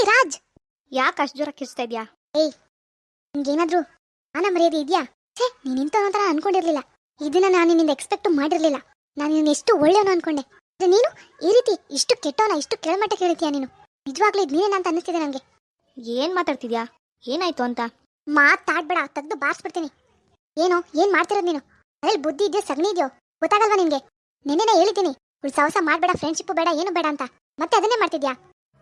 ಏಯ್, ರಾಜ್! ಯಾಕೆ ಅಷ್ಟು ಜೋರ ಕಿರ್ಸ್ತಾ ಇದ್ಯಾ? ನಿಂಗೇನಾದ್ರೂ ಮಾನ ಮರ್ಯಾದೆ ಇದೆಯಾ? ಛೇ, ನೀನ್ ಇಂಥ ಒಂಥರ ಅನ್ಕೊಂಡಿರ್ಲಿಲ್ಲ. ಇದನ್ನ ನಾನು ನಿನ್ನಿಂದ ಎಕ್ಸ್ಪೆಕ್ಟ್ ಮಾಡಿರ್ಲಿಲ್ಲ. ನಾನು ನಿನ್ನ ಎಷ್ಟು ಒಳ್ಳೆಯವನು ಅನ್ಕೊಂಡೆ. ಆದ್ರೆ ನೀನು ಈ ರೀತಿ ಇಷ್ಟು ಕೆಟ್ಟವನ ಇಷ್ಟು ಕೆಳಮಟ್ಟ ಕೇಳಿದ್ಯಾ ನೀನು? ನಿಜವಾಗ್ಲೂ ಇದು ನೀನೇನ ಅಂತ ಅನ್ನಿಸ್ತಿದೆ ನನಗೆ? ಏನ್ ಮಾತಾಡ್ತಿದ್ಯಾ? ಏನಾಯ್ತು ಅಂತ? ಮಾತಾಡ್ಬೇಡ, ತೆಗ್ದು ಬಾರಿಸ್ಬಿಡ್ತೀನಿ. ಏನು, ಏನ್ ಮಾಡ್ತಿರೋದು ನೀನು? ಅದ್ರಲ್ಲಿ ಬುದ್ಧಿ ಇದೆಯೋ, ಸಗಣಿ ಇದೆಯೋ? ಗೊತ್ತಾಗಲ್ವಾ ನಿನ್ಗೆ? ನೆನ್ನೆನೇ ಹೇಳಿದ್ದೀನಿ. ಹೊಸ ಮಾಡ್ಬೇಡ ಫ್ರೆಂಡ್ಶಿಪ್ ಬೇಡ, ಏನು ಬೇಡ ಅಂತ. ಮತ್ತೆ ಅದನ್ನೇ ಮಾಡ್ತಿದ್ಯಾ?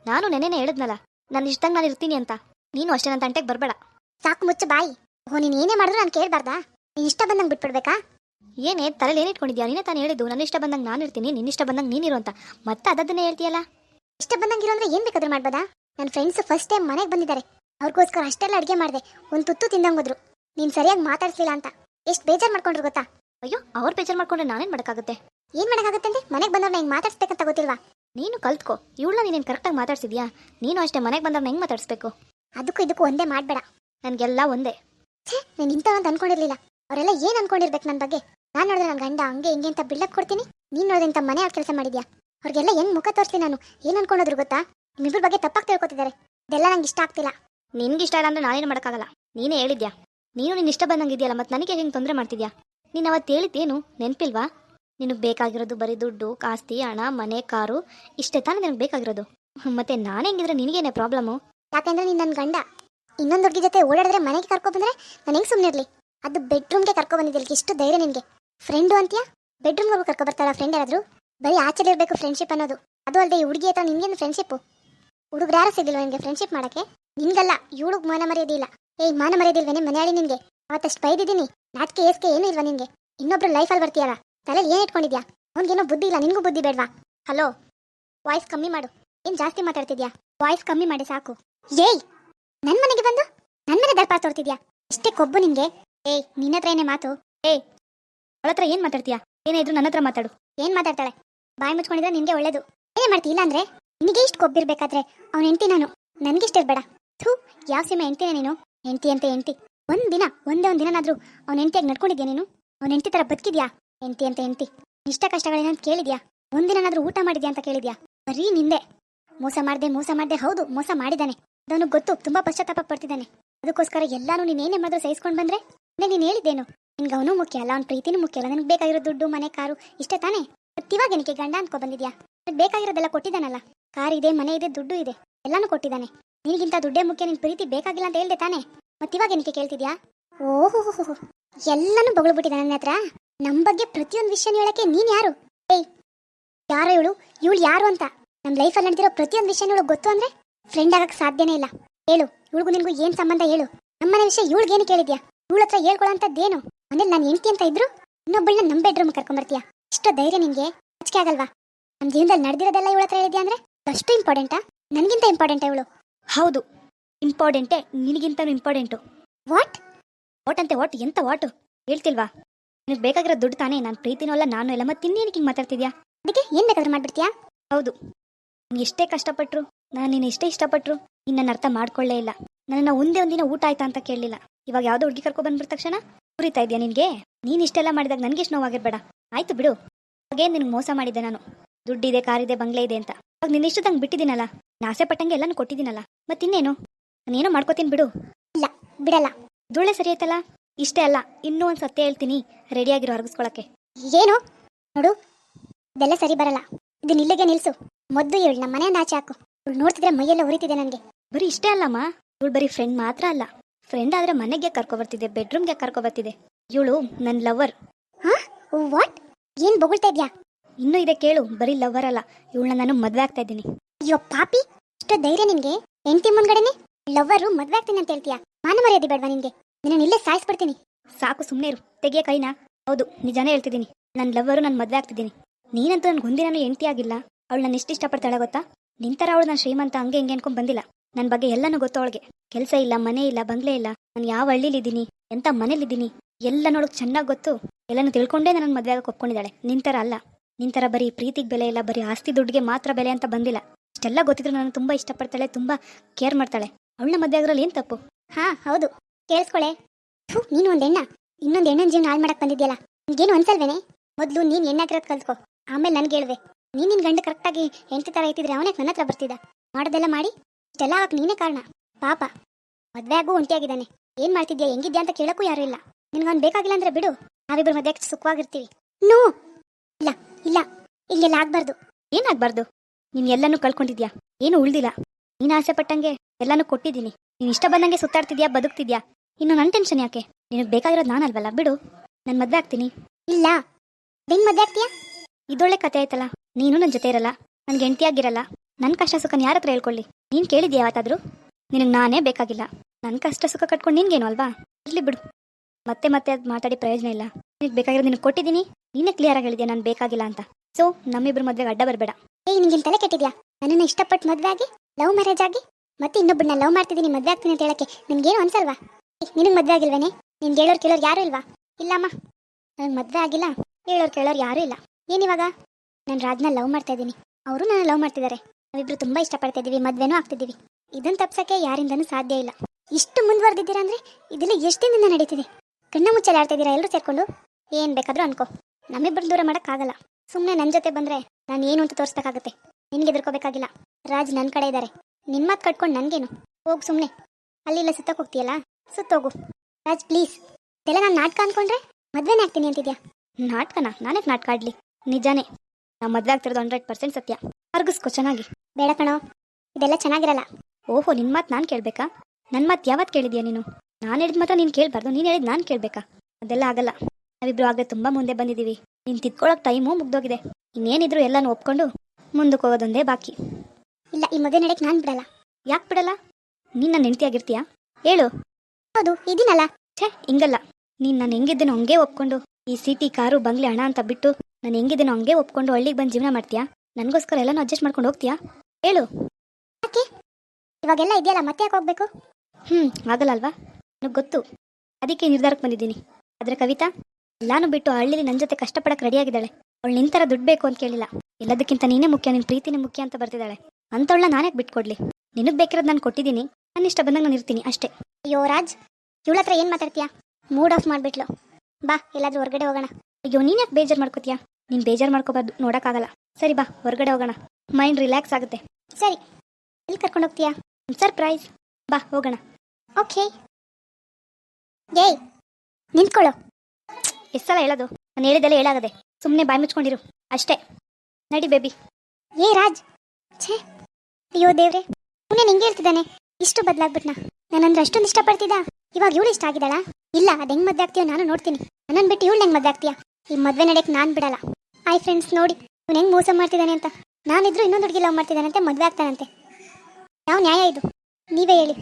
ನಾನು ನೆನೆನೆ ಹೇಳಿದ್ನಲ್ಲ ನನ್ನ ಇಷ್ಟಂಗೆ ನಾನು ಇರ್ತೀನಿ ಅಂತ. ನೀನು ಅಷ್ಟೇ ನನ್ನ ತಂಟೆಗೆ ಬರಬೇಡ. ಸಾಕು ಮುಚ್ಚು ಬಾಯಿ. ಓ ನೀನು ಏನೇ ಮಾಡಿದ್ರು ನಾನು ಕೇಳ್ಬಾರ್ದಾ? ನೀನು ಇಷ್ಟ ಬಂದಂಗೆ ಬಿಟ್ಬಿಡ್ಬೇಕಾ? ಏನೇ ತಲೆಯಲ್ಲಿ ಏನು ಇಟ್ಕೊಂಡಿದ್ಯಾ? ನೀನೇ ತಾನು ಹೇಳಿದ್ದು ನನ್ನ ಇಷ್ಟ ಬಂದಂಗೆ ನಾನು ಇರ್ತೀನಿ ನಿನ್ನ ಇಷ್ಟ ಬಂದಂಗೆ ನೀನಿರು ಅಂತ. ಮತ್ತೆ ಅದನ್ನೇ ಹೇಳ್ತೀಯಲ್ಲ? ಇಷ್ಟ ಬಂದಂಗಿರೋ ಅಂದ್ರೆ ಏನ್ ಬೇಕಾದ್ರೂ ಮಾಡ್ಬೋದಾ? ನನ್ನ ಫ್ರೆಂಡ್ಸ್ ಫಸ್ಟ್ ಟೈಮ್ ಮನೆಗೆ ಬಂದಿದ್ದಾರೆ. ಅವ್ರಿಗೋಸ್ಕರ ಅಷ್ಟೆಲ್ಲ ಅಡುಗೆ ಮಾಡಿದೆ. ಒಂದು ತುತ್ತು ತಿಂದಂಗೆ ಹೋದ್ರು ನೀನ್ ಸರಿಯಾಗಿ ಮಾತಾಡ್ಸಿಲ್ಲ ಅಂತ. ಎಷ್ಟು ಬೇಜಾರ್ ಮಾಡ್ಕೊಂಡ್ರು ಗೊತ್ತಾ? ಅಯ್ಯೋ ಅವ್ರು ಬೇಜಾರು ಮಾಡ್ಕೊಂಡ್ರೆ ನಾನೇನು ಮಾಡೋಕ್ಕಾಗುತ್ತೆ? ಏನು ಮಾಡೋಕ್ಕಾಗುತ್ತೆ ಅಂದ್ರೆ ಮನೆಗೆ ಬಂದವ್ರನ್ನ ಹೆಂಗೆ ಮಾತಾಡ್ಸ್ಬೇಕಂತ ಗೊತ್ತಿಲ್ವಾ? ನೀನು ಕಲ್ತ್ಕೋ. ಇವಳನ್ನ ನೀನೇನು ಕರೆಕ್ಟಾಗಿ ಮಾತಾಡ್ಸಿದ್ಯಾ? ನೀನು ಅಷ್ಟೇ ಮನೆಗೆ ಬಂದ್ರೆ ಹೆಂಗೆ ಮಾತಾಡಿಸ್ಬೇಕು? ಅದಕ್ಕೂ ಇದಕ್ಕೂ ಒಂದೇ ಮಾಡ್ಬೇಡ. ನನಗೆಲ್ಲ ಒಂದೇ. ಛೇ ನೀನ್ ಇಂಥ ಅಂತ ಅನ್ಕೊಂಡಿರ್ಲಿಲ್ಲ. ಅವರೆಲ್ಲ ಏನ್ ಅನ್ಕೊಂಡಿರ್ಬೇಕು ನನ್ನ ಬಗ್ಗೆ? ನಾನ್ ನೋಡಿದ್ರೆ ನನ್ನ ಗಂಡ ಹಂಗೆ ಹಿಂಗೆ ಅಂತ ಬಿಲ್ಡಪ್ ಕೊಡ್ತೀನಿ. ನೀನು ನೋಡಿದ್ರೆ ಇಂಥ ಮನೆ ಕೆಲಸ ಮಾಡಿದ್ಯಾ? ಅವ್ರಿಗೆಲ್ಲ ಹೆಂಗ್ ಮುಖ ತೋರಿಸ್ತೀನಿ ನಾನು? ಏನ್ ಅನ್ಕೊಂಡೋದ್ರು ಗೊತ್ತಾ? ನಿಮ್ಮಿಬ್ರ ಬಗ್ಗೆ ತಪ್ಪಾಗಿ ತಿಳ್ಕೊತಿದ್ದಾರೆ. ಇದೆಲ್ಲ ನಂಗೆ ಇಷ್ಟ ಆಗ್ತಿಲ್ಲ. ನಿನ್ಗೆ ಇಷ್ಟ ಇಲ್ಲ ಅಂದ್ರೆ ನಾನೇನು ಮಾಡೋಕ್ಕಾಗಲ್ಲ. ನೀನೇ ಹೇಳಿದ್ಯಾ? ನೀನು ನಿನ್ನ ಇಷ್ಟ ಬಂದಂಗೆ ಮತ್ತು ಮತ್ತೆ ನನಗೆ ಹೆಂಗೆ ತೊಂದರೆ ಮಾಡ್ತಿದ್ಯಾ? ನೀನು ಅವತ್ತು ಹೇಳಿದ್ದೇನು? ನೆನಪಿಲ್ವಾ? ನಿನಗೆ ಬೇಕಾಗಿರೋದು ಬರೀ ದುಡ್ಡು, ಆಸ್ತಿ, ಹಣ, ಮನೆ, ಕಾರು, ಇಷ್ಟೇ ತಾನೇ ನಿನಗೆ ಬೇಕಾಗಿರೋದು. ಮತ್ತೆ ನಾನು ಹೆಂಗಿದ್ರೆ ನಿನಗೇನೆ ಪ್ರಾಬ್ಲಮ್ಮು ಯಾಕೆಂದ್ರೆ ನೀನು ನನ್ನ ಗಂಡ. ಇನ್ನೊಂದು ಹುಡುಗಿ ಜೊತೆ ಓಡಾಡಿದ್ರೆ ಮನೆಗೆ ಕರ್ಕೊ ಬಂದ್ರೆ ನಾನು ಹೆಂಗೆ ಸುಮ್ಮನೆ ಇರಲಿ? ಅದು ಬೆಡ್ರೂಮ್ಗೆ ಕರ್ಕೊ ಬಂದಿದ್ದಿಲ್ಲ ಎಷ್ಟು ಧೈರ್ಯ ನಿನಗೆ. ಫ್ರೆಂಡು ಅಂತೀಯಾ? ಹೋಗಿ ಕರ್ಕೊ ಬರ್ತಾರ ಫ್ರೆಂಡ್ ಯಾರಾದರೂ? ಬರೀ ಆಚೆಲಿ ಇರಬೇಕು ಫ್ರೆಂಡ್ಶಿಪ್ ಅನ್ನೋದು. ಅದು ಅಲ್ಲದೆ ಈ ಹುಡುಗಿ ಹತ್ರ ನಿನ್ಗೇನು ಫ್ರೆಂಡ್ಶಿಪ್ಪು ಹುಡುಗರು ಯಾರು ಸಿಗಲಿಲ್ಲ ನನಗೆ ಫ್ರೆಂಡ್ಶಿಪ್ ಮಾಡೋಕ್ಕೆ? ನಿನ್ಗಲ್ಲ ಇವಳಿಗೆ ಮಾನ ಮರ್ಯಾದಿಲ್ಲ ಏಯ್, ಮಾನ ಮರ್ಯಾದಿಲ್ವೇನೆ ಮನೆಯಾಳಿ ನಿನಗೆ? ಅವತ್ತಷ್ಟು ಬೈದಿದ್ದೀನಿ. ನಾಟಕ ಏಸ್ಕೆ ಏನು ಇಲ್ವಾ ನಿನಗೆ? ಇನ್ನೊಬ್ರು ಲೈಫಲ್ಲಿ ಬರ್ತೀಯಲ್ಲ? ತಲೆಯಲ್ಲಿ ಏನ್ ಇಟ್ಕೊಂಡಿದ್ಯಾ? ಅವ್ನಿಗೇನೋ ಬುದ್ಧಿ ಇಲ್ಲ, ನಿನ್ಗೂ ಬುದ್ಧಿ ಬೇಡ್ವಾ? ಹಲೋ ವಾಯ್ಸ್ ಕಮ್ಮಿ ಮಾಡು. ಏನ್ ಜಾಸ್ತಿ ಮಾತಾಡ್ತಿದ್ಯಾ? ವಾಯ್ಸ್ ಕಮ್ಮಿ ಮಾಡಿ, ಸಾಕು. ಏಯ್! ನನ್ ಮನೆಗೆ ಬಂದು? ನನ್ ಮನೆ ದರ್ಪಾಸ್ ತೋರ್ತಿದ್ಯಾ? ಎಷ್ಟೇ ಕೊಬ್ಬು ನಿಂಗೆ ಏಯ್, ನಿನ್ನ ಹತ್ರ ಏನೇ ಮಾತು? ಅವಳ ಹತ್ರ ಏನು ಮಾತಾಡ್ತೀಯಾ? ಏನೇ ಇದ್ರು ನನ್ನ ಹತ್ರ ಮಾತಾಡು. ಏನ್ ಮಾತಾಡ್ತಾಳೆ? ಬಾಯಿ ಮುಚ್ಕೊಂಡಿದ್ರೆ ನಿನ್ಗೆ ಒಳ್ಳೇದು. ಏನೇ ಮಾಡ್ತಿ, ಇಲ್ಲ ಅಂದ್ರೆ? ನಿನಗೆ ಇಷ್ಟು ಕೊಬ್ಬಿರ್ಬೇಕಾದ್ರೆ ಅವ್ನ ಹೆಂಡತಿ ನಾನು. ನನ್ಗಿಷ್ಟ ಇರ್ಬೇಡ. ಥೂ, ಯಾವ ಸೀಮೆ ಹೆಂಡ್ತಿನ ನೀನು? ಹೆಂಡತಿ ಅಂತ ಹೆಂಡತಿ. ಒಂದ್ ದಿನ ಒಂದೇ ಒಂದ್ ದಿನನಾದ್ರೂ ಅವ್ನ ಹೆಂಡತಿಯಾಗಿ ನಡ್ಕೊಂಡಿದ್ಯಾ ನೀನು? ಅವ್ನ ಹೆಂಡತಿ ತರ ಬದುಕಿದ್ಯಾ? ಹೆಂಡತಿ ಅಂತ ಹೆಂಡತಿ. ಇಷ್ಟ ಕಷ್ಟಗಳೇನಂತ ಕೇಳಿದ್ಯಾ? ಒಂದಿನಾದ್ರೂ ಊಟ ಮಾಡಿದ್ಯಾ ಅಂತ ಕೇಳಿದ್ಯಾ? ಬರೀ ನಿಂದೆ. ಮೋಸ ಮಾಡ್ದೆ ಮೋಸ ಮಾಡ್ದೆ, ಹೌದು, ಮೋಸ ಮಾಡಿದಾನೆ ಅದನ್ನು ಗೊತ್ತು, ತುಂಬಾ ಪಶ್ಚಾತ್ತಾಪ ಪಡ್ತಿದ್ದಾನೆ. ಅದಕ್ಕೋಸ್ಕರ ಎಲ್ಲಾನು ನೀನ್ ಏನೇ ಮಾಡಿದ್ರು ಸಹಿಸ್ಕೊಂಡ್ ಬಂದ್ರೆ ಅಂದ್ರೆ ನೀನ್ ಹೇಳಿದ್ದೇನು? ನಿನ್ಗೆ ಅವನು ಮುಖ್ಯ ಅಲ್ಲ, ಅವ್ನ ಪ್ರೀತಿನೂ ಮುಖ್ಯ ಅಲ್ಲ. ನಿನ್ಗೆ ಬೇಕಾಗಿರೋ ದುಡ್ಡು, ಮನೆ, ಕಾರು, ಇಷ್ಟೇ ತಾನೇ? ಮತ್ತ್ ಇವಾಗ ನಿನಗೆ ಗಂಡ ಅನ್ಕೊ ಬಂದಿದ್ಯಾ? ಬೇಕಾಗಿರೋದೆಲ್ಲ ಕೊಟ್ಟಿದ್ದಾನಲ್ಲ. ಕಾರ್ ಇದೆ, ಮನೆ ಇದೆ, ದುಡ್ಡು ಇದೆ, ಎಲ್ಲಾನು ಕೊಟ್ಟಿದ್ದಾನೆ. ನಿನಗಿಂತ ದುಡ್ಡೇ ಮುಖ್ಯ, ನಿನ್ ಪ್ರೀತಿ ಬೇಕಾಗಿಲ್ಲ ಅಂತ ಹೇಳ್ದೆ ತಾನೇ? ಮತ್ತಿವಾಗ ಏನಕ್ಕೆ ಕೇಳ್ತಿದ್ಯಾ? ಓಹೋ ಎಲ್ಲಾನು ಬಿಟ್ಟಿದ್ದಾನೆ ನನ್ನ ಹತ್ರ. ನಮ್ ಬಗ್ಗೆ ಪ್ರತಿಯೊಂದು ವಿಷಯನ ಹೇಳಕ್ಕೆ ನೀನ್ ಯಾರು? ಏಯ್ ಯಾರು ಇವಳು? ಇವಳು ಯಾರು ಅಂತ? ನಮ್ ಲೈಫಲ್ಲಿ ನಡೆದಿರೋ ಪ್ರತಿಯೊಂದು ವಿಷಯ ಇವಳು ಗೊತ್ತು ಅಂದ್ರೆ ಫ್ರೆಂಡ್ ಆಗಕ್ ಸಾಧ್ಯನೇ ಇಲ್ಲ. ಹೇಳು ಇವಳಿಗೂ ನಿನ್ಗೂ ಏನ್ ಸಂಬಂಧ ಹೇಳು? ನಮ್ಮನೆ ವಿಷಯ ಇವಳಿಗೆ ಏನು ಕೇಳಿದ್ಯಾ? ಇವಳ ಹತ್ರ ಹೇಳ್ಕೊಳ್ಳೋಂತದ್ದೇನು ಮನೇಲಿ ನಾನು ಹೆಂಡತಿ ಅಂತ ಇದ್ರು ಇನ್ನೊಬ್ಬಳನ್ನ ನಮ್ ಬೆಡ್ರೂಮ್ ಕರ್ಕೊಂಬರ್ತೀಯಾ ಇಷ್ಟು ಧೈರ್ಯ ನಿನ್ಗೆ ಅಚ್ಕೆ ಆಗಲ್ವಾ? ನಮ್ ಜೀವನದಲ್ಲಿ ನಡೆದಿರೋದೆಲ್ಲ ಇವಳ ಹತ್ರ ಹೇಳಿದ್ಯಾ ಅಂದ್ರೆ ಅಷ್ಟು ಇಂಪಾರ್ಟೆಂಟಾ ನನಗಿಂತ ಇಂಪಾರ್ಟೆಂಟ್ ಇವಳು? ಹೌದು ಇಂಪಾರ್ಟೆಂಟೇ ನಿನಗಿಂತನೂ ಇಂಪಾರ್ಟೆಂಟು ವಾಟ್ ವಾಟ್ ಅಂತೆ ವಾಟ್ ಎಂತ ವಾಟು ಹೇಳ್ತಿಲ್ವಾ? ನಿನಗೆ ಬೇಕಾಗಿರೋ ದುಡ್ಡು ತಾನೇ ನಾನು ಪ್ರೀತಿನೂ ಅಲ್ಲ ನಾನು ಎಲ್ಲ ಮತ್ತೆ ಇನ್ನೇನಕ್ಕೆ ಹಿಂಗೆ ಮಾತಾಡ್ತಿದ್ಯಾ? ಅದಕ್ಕೆ ಏನ್ ಬೇಕಾದ್ರೂ ಮಾಡ್ಬಿಡ್ತೀಯಾ? ಹೌದು. ನೀನು ಎಷ್ಟೇ ಕಷ್ಟಪಟ್ರು ನಾನು ನೀನು ಎಷ್ಟೇ ಇಷ್ಟಪಟ್ರು ನನ್ನ ಅರ್ಥ ಮಾಡ್ಕೊಳ್ಳೇ ಇಲ್ಲ. ನನ್ನ ಒಂದೇ ಒಂದಿನ ಊಟ ಆಯ್ತಾ ಅಂತ ಕೇಳಲಿಲ್ಲ. ಇವಾಗ ಯಾವುದೋ ಹುಡುಗಿ ಕರ್ಕೊ ಬಂದ್ಬಿಟ್ಟ ತಕ್ಷಣ ಕುರಿತಾ ಇದೆಯಾ ನಿನಗೆ? ನೀನು ಇಷ್ಟೆಲ್ಲ ಮಾಡಿದಾಗ ನನಗೆ ಎಷ್ಟು ನೋವಾಗಿರ್ಬೇಡ. ಆಯ್ತು ಬಿಡು. ಅವಾಗೇನು ನಿನಗೆ ಮೋಸ ಮಾಡಿದ್ದೆ ನಾನು. ದುಡ್ಡಿದೆ ಕಾರಿದೆ ಬಂಗ್ಲೆ ಇದೆ ಅಂತ. ಅವಾಗ ನಿನ್ನ ಇಷ್ಟದಂಗೆ ಬಿಟ್ಟಿದ್ದೀನಲ್ಲ ನಾನು ಆಸೆ ಪಟ್ಟಂಗೆ ಎಲ್ಲನೂ ಕೊಟ್ಟಿದ್ದೀನಲ್ಲ ಮತ್ತಿನ್ನೇನು? ನಾನೇನೋ ಮಾಡ್ಕೋತೀನಿ ಬಿಡು. ಇಲ್ಲ ಬಿಡಲ್ಲ. ಧೂಳೆ ಸರಿ ಆಯ್ತಲ್ಲ? ಇಷ್ಟೇ ಅಲ್ಲ, ಇನ್ನೂ ಒಂದು ಸತ್ಯ ಹೇಳ್ತೀನಿ. ರೆಡಿಯಾಗಿರೋ ಹೊರಗಿಸ್ಕೊಳಕ್ಕೆ ಏನು? ನೋಡು ಇದೆಲ್ಲ ಸರಿ ಬರಲ್ಲ. ಇದನ್ನ ಇಲ್ಲಿಗೆ ನಿಲ್ಸು. ಮೊದ್ದು ಹೇಳು ನಮ್ಮ ಮನೆಯಿಂದ ಆಚೆ ಹಾಕು. ಇವಳು ನೋಡ್ತಿದ್ರೆ ಮೈಯೆಲ್ಲ ಉರಿತಿದೆ ನನಗೆ. ಬರೀ ಇಷ್ಟೇ ಅಲ್ಲಮ್ಮ. ಇವಳು ಬರೀ ಫ್ರೆಂಡ್ ಮಾತ್ರ ಅಲ್ಲ. ಫ್ರೆಂಡ್ ಆದ್ರೆ ಮನೆಗೆ ಕರ್ಕೊ ಬರ್ತಿದೆ ಬೆಡ್ರೂಮ್ಗೆ ಕರ್ಕೊ ಬರ್ತಿದೆ ಇವಳು ನನ್ನ ಲವರ್ ವಾಟ್ ಏನ್ ಬೊಗಳ್ತಾ ಇದ್ಯಾ? ಇನ್ನೂ ಇದೆ ಕೇಳು, ಬರೀ ಲವರ್ ಅಲ್ಲ. ಇವಳನ್ನ ನಾನು ಮದುವೆ ಆಗ್ತಾ ಇದ್ದೀನಿ. ಅಯ್ಯೋ ಪಾಪಿ, ಇಷ್ಟು ಧೈರ್ಯ ನಿನ್ಗೆ? ಹೆಂಡತಿ ಮುಂದ್ಗಡೆನೆ? ಲವ್ವರು ಮದ್ವೆ ಆಗ್ತೀನಿ ಅಂತ ಹೇಳ್ತೀಯಾ? ಮಾನ ಮರ್ಯಾದೆ ಬೇಡವಾ ನಿನ್ಗೆ? ನಿನ್ನ ಇಲ್ಲೇ ಸಾಯಿಸ್ಬಿಡ್ತೀನಿ. ಸಾಕು ಸುಮ್ಮನೆ ಇರು. ತೆಗಿಯ ಕೈನಾ. ಹೌದು, ನಿಜಾನೇ ಹೇಳ್ತಿದ್ದೀನಿ. ನನ್ನ ಲವ್ವರು ನಾನು ಮದುವೆ ಆಗ್ತಿದ್ದೀನಿ. ನೀನಂತೂ ನನ್ನ ಒಂದಿನಾನು ಹೆಂಡತಿ ಆಗಿಲ್ಲ. ಅವಳು ನನ್ನ ಎಷ್ಟು ಇಷ್ಟಪಡ್ತಾಳೆ ಗೊತ್ತಾ? ನಿಂತರ ಅವಳು ನಾನು ಶ್ರೀಮಂತ ಹಂಗೆ ಹಿಂಗೆ ಅನ್ಕೊಂಡ್ ಬಂದಿಲ್ಲ. ನನ್ನ ಬಗ್ಗೆ ಎಲ್ಲನೂ ಗೊತ್ತು ಅವಳಿಗೆ. ಕೆಲಸ ಇಲ್ಲ, ಮನೆ ಇಲ್ಲ, ಬಂಗ್ಲೆ ಇಲ್ಲ. ನಾನು ಯಾವ ಹಳ್ಳಿಲಿದ್ದೀನಿ ಎಂತ ಮನೇಲಿದ್ದೀನಿ ಎಲ್ಲ ನೋಡೋಕೆ ಚೆನ್ನಾಗಿ ಗೊತ್ತು? ಎಲ್ಲನೂ ತಿಳ್ಕೊಂಡೇ ನನ್ನ ಮದುವೆ ಆಗಕ್ಕೆ ಒಪ್ಕೊಂಡಿದ್ದಾಳೆ. ನಿಂತರ ಅಲ್ಲ. ನಿಂತರ ಬರೀ ಪ್ರೀತಿಗೆ ಬೆಲೆ ಇಲ್ಲ, ಬರೀ ಆಸ್ತಿ ದುಡ್ಡಿಗೆ ಮಾತ್ರ ಬೆಲೆ ಅಂತ ಬಂದಿಲ್ಲ. ಇಷ್ಟೆಲ್ಲ ಗೊತ್ತಿದ್ರು ನಾನು ತುಂಬಾ ಇಷ್ಟಪಡ್ತಾಳೆ, ತುಂಬಾ ಕೇರ್ ಮಾಡ್ತಾಳೆ. ಅವಳನ್ನ ಮದುವೆ ಆಗಿರೋಲ್ಲಿ ಏನು ತಪ್ಪು? ಹಾ, ಹೌದು. ಕೇಳಿಸ್ಕೊಳೆ. ಹ್ಞೂ ನೀನು ಒಂದು ಹೆಣ್ಣ. ಇನ್ನೊಂದು ಹೆಣ್ಣನ ಜೀವನ ಹಾಳು ಮಾಡಕ್ಕೆ ಬಂದಿದ್ಯಲ್ಲ. ನಿನ್ಗೇನು ಅನ್ಸಲ್ವೇನೆ? ಮೊದ್ಲು ನೀನ್ ಹೆಣ್ಣಾಗಿರೋದ್ ಕಲ್ತ್ಕೊ. ಆಮೇಲೆ ನನ್ಗೆ ಹೇಳುವೆ. ನೀನು ನಿನ್ನ ಗಂಡ ಕರೆಕ್ಟಾಗಿ ಹೆಂಡತಿ ಥರ ಐತಿದ್ರೆ ಅವನೇ ನನ್ನ ಹತ್ರ ಬರ್ತಿದ್ದ. ಮಾಡೋದೆಲ್ಲ ಮಾಡಿ. ಇಷ್ಟೆಲ್ಲ ಆಗಕ್ಕೆ ನೀನೇ ಕಾರಣ. ಪಾಪ. ಮದುವೆ ಆಗು ಒಂಟಿಯಾಗಿದ್ದಾನೆ ಏನು ಮಾಡ್ತಿದ್ಯಾ, ಹೆಂಗಿದ್ಯಾ ಅಂತ ಕೇಳೋಕ್ಕೂ ಯಾರು ಇಲ್ಲ. ನಿನಗವ್ನು ಬೇಕಾಗಿಲ್ಲ ಅಂದ್ರೆ ಬಿಡು. ನಾವಿಬ್ರು ಮದ್ವೆ ಸುಖವಾಗಿರ್ತೀವಿ. ನೋ! ಇಲ್ಲ ಇಲ್ಲ. ಹಿಂಗೆಲ್ಲ ಆಗ್ಬಾರ್ದು. ಏನಾಗಬಾರ್ದು ನೀನು ಎಲ್ಲನೂ ಕಳ್ಕೊಂಡಿದ್ಯಾ? ಏನು ಉಳ್ದಿಲ್ಲ. ನೀನು ಆಸೆ ಪಟ್ಟಂಗೆ ಎಲ್ಲನೂ ಕೊಟ್ಟಿದ್ದೀನಿ. ನೀನು ಇಷ್ಟ ಬಂದಂಗೆ ಸುತ್ತಾಡ್ತಿದ್ಯಾ, ಬದುಕ್ತಿದ್ಯಾ? ಇನ್ನು ನನ್ನ ಟೆನ್ಷನ್ ಯಾಕೆ? ನಿನಗೆ ಬೇಕಾಗಿರೋದು ನಾನಲ್ವಲ್ಲ? ಬಿಡು. ನಾನು ಮದುವೆ ಆಗ್ತೀನಿ. ಇಲ್ಲ. ಹೆಂಗ್ ಮದುವೆ ಆಗ್ತೀಯಾ? ಇದೊಳ್ಳೆ ಕತೆ ಆಯ್ತಲ್ಲ. ನೀನು ನನ್ನ ಜೊತೆ ಇರಲ್ಲ. ನನ್ಗೆ ಹೆಂಡತಿಯಾಗಿರಲ್ಲ ನನ್ನ ಕಷ್ಟ ಸುಖನ ಯಾರ ಹತ್ರ ಹೇಳ್ಕೊಳ್ಳಿ? ನೀನು ಕೇಳಿದ್ಯಾ ಯಾವತ್ತಾದ್ರೂ? ನಿನಗೆ ನಾನೇ ಬೇಕಾಗಿಲ್ಲ. ನನ್ನ ಕಷ್ಟ ಸುಖ ಕಟ್ಕೊಂಡು ನಿನ್ಗೇನು ಅಲ್ವಾ? ಇರ್ಲಿ ಬಿಡು. ಮತ್ತೆ ಮತ್ತೆ ಅದು ಮಾತಾಡಿ ಪ್ರಯೋಜನ ಇಲ್ಲ. ನಿನಗೆ ಬೇಕಾಗಿರೋದು ನಿನಗೆ ಕೊಟ್ಟಿದ್ದೀನಿ. ನೀನೇ ಕ್ಲಿಯರ್ ಆಗಿ ಹೇಳಿದ್ಯಾ ನಾನು ಬೇಕಾಗಿಲ್ಲ ಅಂತ. ಸೊ ನಮ್ಮಿಬ್ರು ಮದ್ವೆಗೆ ಅಡ್ಡ ಬರಬೇಡ. ಏ ನಿಂಗೆ ತಲೆ ಕೆಟ್ಟಿದ್ಯಾ? ನನ್ನನ್ನು ಇಷ್ಟಪಟ್ಟು ಮದುವೆ ಆಗಿ, ಲವ್ ಮ್ಯಾರೇಜ್ ಆಗಿ, ಮತ್ತೆ ಇನ್ನೊಬ್ಬರನ್ನ ಲವ್ ಮಾಡ್ತಿದ್ದೀನಿ, ಮದುವೆ ಆಗ್ತೀನಿ ಅಂತ ಹೇಳಕ್ಕೆ ನಿನ್ಗೇನು ಅನ್ಸಲ್ವಾ? ನಿನಗೆ ಮದ್ವೆ ಆಗಿಲ್ವೇನೆ? ನಿನ್ ಹೇಳೋರು ಕೇಳೋರು ಯಾರು ಇಲ್ವಾ? ಇಲ್ಲಮ್ಮ, ನನಗೆ ಮದ್ವೆ ಆಗಿಲ್ಲ. ಹೇಳೋರು ಕೇಳೋರು ಯಾರು ಇಲ್ಲ. ಏನಿವಾಗ ನಾನು ರಾಜ್ನ ಲವ್ ಮಾಡ್ತಾ ಇದ್ದೀನಿ. ಅವರು ನನ್ನ ಲವ್ ಮಾಡ್ತಿದ್ದಾರೆ. ನಾವಿಬ್ರು ತುಂಬಾ ಇಷ್ಟಪಡ್ತಾ ಇದೀವಿ ಮದ್ವೆನೂ ಆಗ್ತಿದ್ದೀವಿ. ಇದನ್ನ ತಪ್ಸಕ್ಕೆ ಯಾರಿಂದನೂ ಸಾಧ್ಯ ಇಲ್ಲ. ಇಷ್ಟು ಮುಂದುವರೆದಿದ್ದೀರಾ ಅಂದ್ರೆ ಇದೆಲ್ಲ ಎಷ್ಟು ದಿನದಿಂದ ನಡೀತಿದೆ? ಕಣ್ಣ ಮುಚ್ಚಲ್ಲಿ ಆಡ್ತಾ ಇದ್ದೀರಾ ಎಲ್ಲರೂ ಸೇರ್ಕೊಂಡು? ಏನ್ ಬೇಕಾದ್ರೂ ಅನ್ಕೋ. ನಮ್ಮಿಬ್ಬರು ದೂರ ಮಾಡೋಕ್ಕಾಗಲ್ಲ ಸುಮ್ಮನೆ ನನ್ನ ಜೊತೆ ಬಂದ್ರೆ ನಾನು ಏನು ಅಂತ ತೋರಿಸ್ಬೇಕಾಗತ್ತೆ. ನಿನ್ಗೆ ಎದುರ್ಕೋಬೇಕಾಗಿಲ್ಲ. ರಾಜ್ ನನ್ನ ಕಡೆ ಇದ್ದಾರೆ. ನಿನ್ ಮಾತು ಕಟ್ಕೊಂಡು ನನಗೇನು? ಹೋಗ್ ಸುಮ್ಮನೆ ಅಲ್ಲಿ ಇಲ್ಲ ಸುತ್ತಕ್ಕೆ ಹೋಗ್ತೀಯಲ್ಲ? ಸುತ್ತೋಗು ರಾಜ್ ಪ್ಲೀಸ್ ಇದೆಲ್ಲ ನಾನು ನಾಟಕ ಅನ್ಕೊಂಡ್ರೆ ಮದ್ವೆನೇ ಆಗ್ತೀನಿ ಅಂತಿದ್ಯಾ? ನಾಟಕನ? ನಾನೇ ನಾಟಕ ಆಡ್ಲಿ? ನಿಜಾನೇ. ನಾವು ಮದ್ವೆ ಆಗ್ತಿರೋದು ಹಂಡ್ರೆಡ್ ಪರ್ಸೆಂಟ್ ಸತ್ಯ. ಅರ್ಗಿಸ್ಕೊ ಚೆನ್ನಾಗಿ. ಬೇಡ ಕಣೋ. ಇದೆಲ್ಲ ಚೆನ್ನಾಗಿರಲ್ಲ. ಓಹೋ ನಿನ್ ಮಾತು ನಾನು ಕೇಳ್ಬೇಕಾ? ನನ್ನ ಮಾತು ಯಾವತ್ತು ಕೇಳಿದ್ಯಾ ನೀನು? ನಾನು ಹೇಳಿದ ಮಾತ್ರ ನೀನು ಕೇಳಬಾರ್ದು. ನೀನು ಹೇಳಿದ್ ನಾನು ಕೇಳಬೇಕಾ? ಅದೆಲ್ಲ ಆಗಲ್ಲ. ನಾವಿಬ್ರು ಆಗಲೇ ತುಂಬ ಮುಂದೆ ಬಂದಿದ್ದೀವಿ. ನೀನು ತಿದ್ಕೊಳ್ಳೋಕೆ ಟೈಮು ಮುಗ್ದೋಗಿದೆ. ಇನ್ನೇನಿದ್ರು ಎಲ್ಲನೂ ಒಪ್ಕೊಂಡು ಮುಂದಕ್ಕೆ ಹೋಗೋದೊಂದೇ ಬಾಕಿ. ಇಲ್ಲ ಈ ಮದುವೆ ನಡೆಯಕ್ಕೆ ನಾನು ಬಿಡಲ್ಲ. ಯಾಕೆ ಬಿಡಲ್ಲ? ನೀನು ನನ್ನ ಹೆಂಡತಿಯಾಗಿರ್ತೀಯಾ ಹೇಳು. ಹೌದು ಇದೀನಲ್ಲ. ಛೇ ಹಿಂಗಲ್ಲ. ನೀನು ನಾನು ಹೆಂಗಿದ್ದೇನೋ ಹಂಗೆ ಒಪ್ಕೊಂಡು ಈ ಸಿಟಿ ಕಾರು ಬಂಗ್ಲೆ ಹಣ ಅಂತ ಬಿಟ್ಟು ನಾನು ಹೆಂಗಿದ್ದೀನೋ ಹಂಗೆ ಒಪ್ಕೊಂಡು ಹಳ್ಳಿಗೆ ಬಂದು ಜೀವನ ಮಾಡ್ತೀಯಾ? ನನಗೋಸ್ಕರ ಎಲ್ಲನೂ ಅಡ್ಜಸ್ಟ್ ಮಾಡ್ಕೊಂಡು ಹೋಗ್ತೀಯಾ? ಹೇಳು. ಯಾಕೆ? ಇವಾಗೆಲ್ಲ ಇದೆಯಲ್ಲ ಮತ್ತೆ ಯಾಕೆ ಹೋಗ್ಬೇಕು? ಹ್ಞೂ ಆಗಲ್ಲ ಅಲ್ವಾ ನನಗೆ ಗೊತ್ತು. ಅದಕ್ಕೆ ನಿರ್ಧಾರಕ್ಕೆ ಬಂದಿದ್ದೀನಿ. ಆದರೆ ಕವಿತಾ ಎಲ್ಲಾನು ಬಿಟ್ಟು ಹಳ್ಳಿಲಿ ನನ್ನ ಜೊತೆ ಕಷ್ಟಪಡಕ್ಕೆ ರೆಡಿಯಾಗಿದ್ದಾಳೆ. ಅವಳು ನಿಂತರ ದುಡ್ಡು ಬೇಕು ಅಂತ ಕೇಳಿಲ್ಲ. ಎಲ್ಲದಕ್ಕಿಂತ ನೀನೇ ಮುಖ್ಯ ನಿನ್ನ ಪ್ರೀತಿನೇ ಮುಖ್ಯ ಅಂತ ಬರ್ತಿದ್ದಾಳೆ. ಅಂಥವಳನ್ನ ನಾನೇ ಬಿಟ್ಕೊಡ್ಲಿ? ನಿನಗೆ ಬೇಕಿರೋದು ನಾನು ಕೊಟ್ಟಿದ್ದೀನಿ. ನನ್ನ ಬಂದಂಗ ಬಂದಂಗೆ ಇರ್ತೀನಿ ಅಷ್ಟೇ. ಅಯ್ಯೋ ರಾಜ್, ಇವಳ ಹತ್ರ ಏನ್ ಮಾತಾಡ್ತೀಯಾ? Mood of ಮಾಡ್ಬಿಟ್ಲು. ಬಾ, ಎಲ್ಲಾದರೂ ಹೊರಗಡೆ ಹೋಗೋಣ. ಅಯ್ಯೋ, ನೀನು ಯಾಕೆ ಬೇಜಾರು ಮಾಡ್ಕೋತೀಯಾ? ನೀನು ಬೇಜಾರು ಮಾಡ್ಕೋಬಾರ್ದು, ನೋಡೋಕ್ಕಾಗಲ್ಲ. ಸರಿ ಬಾ, ಹೊರಗಡೆ ಹೋಗೋಣ. ಮೈಂಡ್ ರಿಲ್ಯಾಕ್ಸ್ ಆಗುತ್ತೆ. ಸರಿ ಎಲ್ಲಿ ಕರ್ಕೊಂಡು ಹೋಗ್ತೀಯಾ? ಸರ್ಪ್ರೈಸ್. ಬಾ, ಹೋಗೋಣ. ಓಕೆ. ಏಯ್, ನಿಂತ್ಕೊಳ್ಳೋ. ಎಷ್ಟು ಸಲ ಹೇಳೋದು? ನಾನು ಹೇಳಿದೆಲ್ಲ ಹೇಳಾಗದೆ. ಸುಮ್ಮನೆ ಬಾಯಿ ಮುಚ್ಕೊಂಡಿರು. ಅಷ್ಟೇ. ನಡಿ, ಬೇಬಿ. ಏ ರಾಜ್. ಛೇ. ಅಯ್ಯೋ, ದೇವ್ರೆ. ಸುಮ್ಮನೆ ನಿಂಗೆ ಹೇಳ್ತಿದ್ದಾನೆ. ಇಷ್ಟು ಬದಲಾಗ್ಬಿಟ್ನಾ? ನಾನಂದ್ರೆ ಅಷ್ಟೊಂದು ಇಷ್ಟಪಡ್ತಿದ್ದ ಇವಾಗ ಇವಳು ಇಷ್ಟ ಆಗಿದ್ದಾಳ? ಇಲ್ಲ, ಅದು ಹೆಂಗ್ ಮದ್ವೆ ಆಗ್ತೀಯೋ ನಾನು ನೋಡ್ತೀನಿ. ನನ್ನನ್ ಬಿಟ್ಟು ಇವಳು ಹೆಂಗ್ ಮದ್ವೆ ಆಗ್ತೀಯಾ? ಈ ಮದ್ವೆ ನಡೆಯಕ್ಕೆ ನಾನು ಬಿಡಲ್ಲ. ಆಯ್ ಫ್ರೆಂಡ್ಸ್ ನೋಡಿ. ಇವ್ನು ಹೆಂಗ್ ಮೋಸ ಮಾಡ್ತಿದ್ದಾನೆ ಅಂತ. ನಾನಿದ್ರು ಇನ್ನೊಂದು ಹುಡುಗಿ ಲವ್ ಮಾಡ್ತಿದ್ದಾನಂತೆ, ಮದ್ವೆ ಆಗ್ತಾನಂತೆ. ಯಾವ ನ್ಯಾಯ ಇದು? ನೀವೇ ಹೇಳಿ.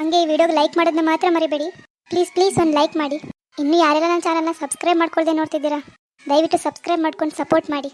ಹಂಗೆ ಈ ವಿಡಿಯೋಗೆ ಲೈಕ್ ಮಾಡೋದನ್ನ ಮಾತ್ರ ಮರಿಬೇಡಿ. ಪ್ಲೀಸ್ ಪ್ಲೀಸ್ ಒಂದು ಲೈಕ್ ಮಾಡಿ. ಇನ್ನೂ ಯಾರೆಲ್ಲ ನನ್ನ ಚಾನಲ್ನ ಸಬ್ಸ್ಕ್ರೈಬ್ ಮಾಡ್ಕೊಳ್ದೆ ನೋಡ್ತಿದ್ದೀರಾ, ದಯವಿಟ್ಟು ಸಬ್ಸ್ಕ್ರೈಬ್ ಮಾಡ್ಕೊಂಡು ಸಪೋರ್ಟ್ ಮಾಡಿ.